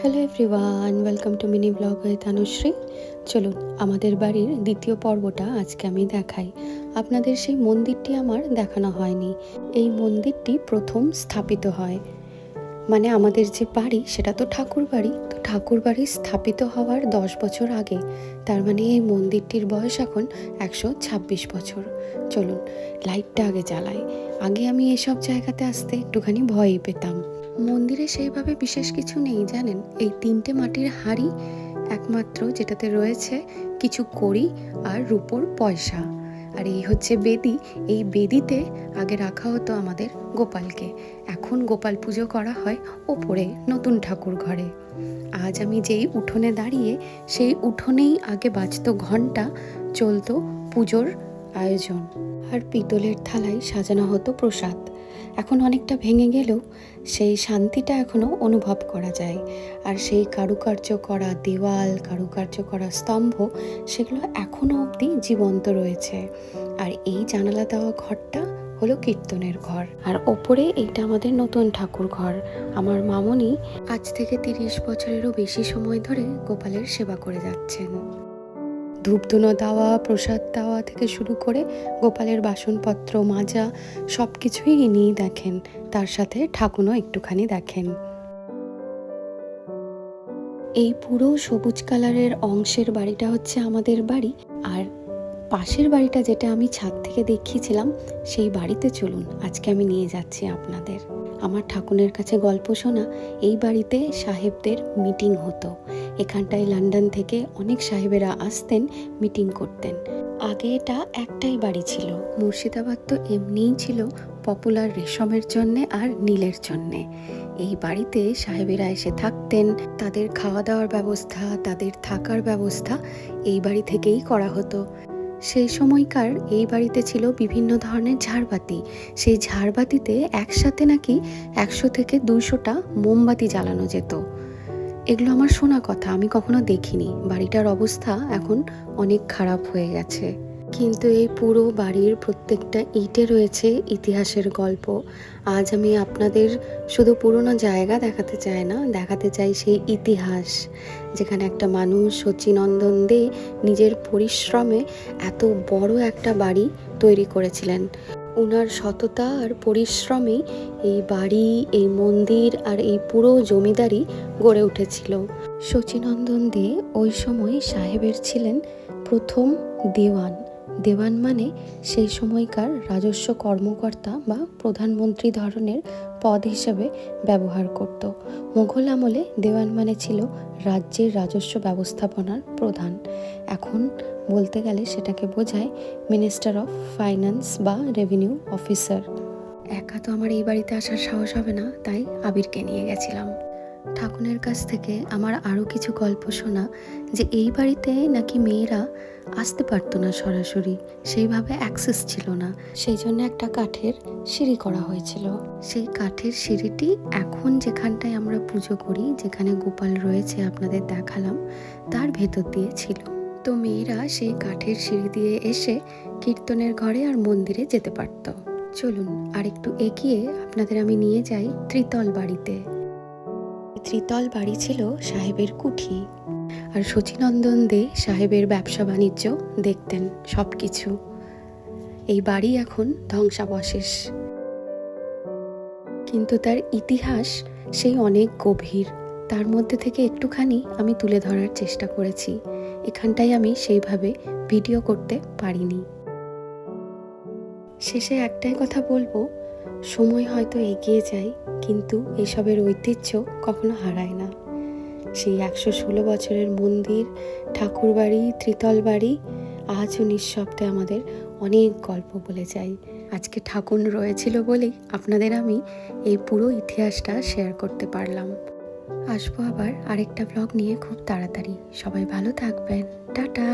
Hello everyone welcome to mini blog with Tanushree চলুন, আমাদের বাড়ির দ্বিতীয় পর্বটা আজকে আমি দেখাই। আপনাদের সেই মন্দিরটি আমার দেখানো হয়নি। এই মন্দিরটি প্রথম স্থাপিত হয়। মানে আমাদের যে বাড়ি, সেটা তো ঠাকুর বাড়ি। তো ঠাকুর বাড়ি স্থাপিত হওয়ার দশ বছর আগে, তার মানে এই মন্দিরটির বয়স এখন একশো ছাব্বিশ বছর। চলুন, লাইটটা আগে জ্বালাই। আগে আমি এসব জায়গাতে আসতে একটুখানি ভয়ই পেতাম। মন্দিরে সেইভাবে বিশেষ কিছু নেই, জানেন? এই তিনটে মাটির হাঁড়ি, একমাত্র যেটাতে রয়েছে কিছু কড়ি আর রূপোর পয়সা। আর এই হচ্ছে বেদি। এই বেদিতে আগে রাখা হতো আমাদের গোপালকে। এখন গোপাল পুজো করা হয় ওপরে নতুন ঠাকুর ঘরে। আজ আমি যেই উঠোনে দাঁড়িয়ে সেই উঠোনেই আগে বাজতো ঘণ্টা চলতো পুজোর আয়োজন। আর পিতলের থালায় সাজানো হতো প্রসাদ। এখন অনেকটা ভেঙে গেলেও সেই শান্তিটা এখনও অনুভব করা যায়। আর সেই কারুকার্য করা দেওয়াল, কারুকার্য করা স্তম্ভ, সেগুলো এখনও অবধি জীবন্ত রয়েছে। আর এই জানালা দেওয়া ঘরটা হলো কীর্তনের ঘর। আর ওপরে এইটা আমাদের নতুন ঠাকুর ঘর। আমার মামনি আজ থেকে তিরিশ বছরেরও বেশি সময় ধরে গোপালের সেবা করে যাচ্ছেন। ধূপধুনো দেওয়া প্রসাদ দেওয়া থেকে শুরু করে গোপালের বাসনপত্র, মাজা সব কিছুই ইনিই দেখেন। তার সাথে ঠাকুরও একটুখানি দেখেন। এই পুরো সবুজ কালারের অংশের বাড়িটা হচ্ছে আমাদের বাড়ি। আর পাশের বাড়িটা যেটা আমি ছাদ থেকে দেখিয়েছিলাম, সেই বাড়িতে চলুন, আজকে আমি নিয়ে যাচ্ছি আপনাদের। আমার ঠাকুরের কাছে গল্প শোনা, এই বাড়িতে সাহেবদের মিটিং হতো। এখানটায় লন্ডন থেকে অনেক সাহেবেরা আসতেন, মিটিং করতেন। আগে এটা একটাই বাড়ি ছিল। মুর্শিদাবাদ তো এমনিই ছিল পপুলার রেশমের জন্যে আর নীলের জন্যে। এই বাড়িতে সাহেবেরা এসে থাকতেন, তাদের খাওয়া দাওয়ার ব্যবস্থা, তাদের থাকার ব্যবস্থা, এই বাড়ি থেকেই করা হতো। সেই সময়কার এই বাড়িতে ছিল বিভিন্ন ধরনের ঝাড়বাতি। সেই ঝাড়বাতিতে একসাথে নাকি একশো থেকে দুইশোটা মোমবাতি জ্বালানো যেত। এগুলো আমার শোনা কথা, আমি কখনো দেখিনি। বাড়িটার অবস্থা এখন অনেক খারাপ হয়ে গেছে। কিন্তু এই পুরো বাড়ির প্রত্যেকটা ইটে রয়েছে ইতিহাসের গল্প। আজ আমি আপনাদের শুধু পুরনো জায়গা দেখাতে চাই না, দেখাতে চাই সেই ইতিহাস, যেখানে একটা মানুষ সচিনন্দন দে নিজের পরিশ্রমে এত বড় একটা বাড়ি তৈরি করেছিলেন। ওনার সততা আর পরিশ্রমেই এই বাড়ি, এই মন্দির আর এই পুরো জমিদারি গড়ে উঠেছিল। শচীনন্দন দে ওই সময় সাহেবের ছিলেন প্রথম দেওয়ান। দেওয়ান মানে সেই সময়কার রাজস্ব কর্মকর্তা বা প্রধানমন্ত্রী ধরনের পদ হিসেবে ব্যবহার করত। মুঘল আমলে দেওয়ান মানে ছিল রাজ্যের রাজস্ব ব্যবস্থাপনার প্রধান। এখন বলতে গেলে সেটাকে বোঝায় মিনিস্টার অফ ফাইন্যান্স বা রেভিনিউ অফিসার একা তো আমার এই বাড়িতে আসার সাহস হবে না, তাই আবিরকে নিয়ে গেছিলাম। ঠাকুরের কাছ থেকে আমার আরও কিছু গল্প শোনা যে এই বাড়িতে নাকি মেয়েরা আসতে পারতো না সরাসরি। সেইভাবে অ্যাক্সেস ছিল না। সেই জন্য একটা কাঠের সিঁড়ি করা হয়েছিল। সেই কাঠের সিঁড়িটি এখন যেখানটায় আমরা পুজো করি, যেখানে গোপাল রয়েছে আপনাদের দেখালাম, তার ভেতর দিয়ে ছিল। তো মেয়েরা সেই কাঠের সিঁড়ি দিয়ে এসে কীর্তনের ঘরে আর মন্দিরে যেতে পারত। চলুন আর একটু এগিয়ে আপনাদের আমি নিয়ে যাই ত্রিতল বাড়িতে। ত্রিতল বাড়ি ছিল সাহেবের কুঠি। আর শচীনন্দন দে সাহেবের ব্যবসা বাণিজ্য, দেখতেন সব কিছু এই বাড়ি এখন ধ্বংসাবশেষ। কিন্তু তার ইতিহাস সেই অনেক গভীর। তার মধ্যে থেকে একটুখানি আমি তুলে ধরার চেষ্টা করেছি। এখানটায় আমি সেইভাবে ভিডিও করতে পারিনি। শেষে একটাই কথা বলব সময় হয়তো এগিয়ে যায়, কিন্তু এসবের ঐতিহ্য কখনো হারায় না। সেই একশো ষোলো বছরের মন্দির, ঠাকুরবাড়ি ত্রিতল বাড়ি আজও নিঃশব্দে আমাদের অনেক গল্প বলে যাই আজকে ঠাকুর রয়েছিল বলেই আপনাদের আমি এই পুরো ইতিহাসটা শেয়ার করতে পারলাম। আসব আবার আরেকটা ব্লগ নিয়ে খুব তাড়াতাড়ি। সবাই ভালো থাকবেন। টাটা!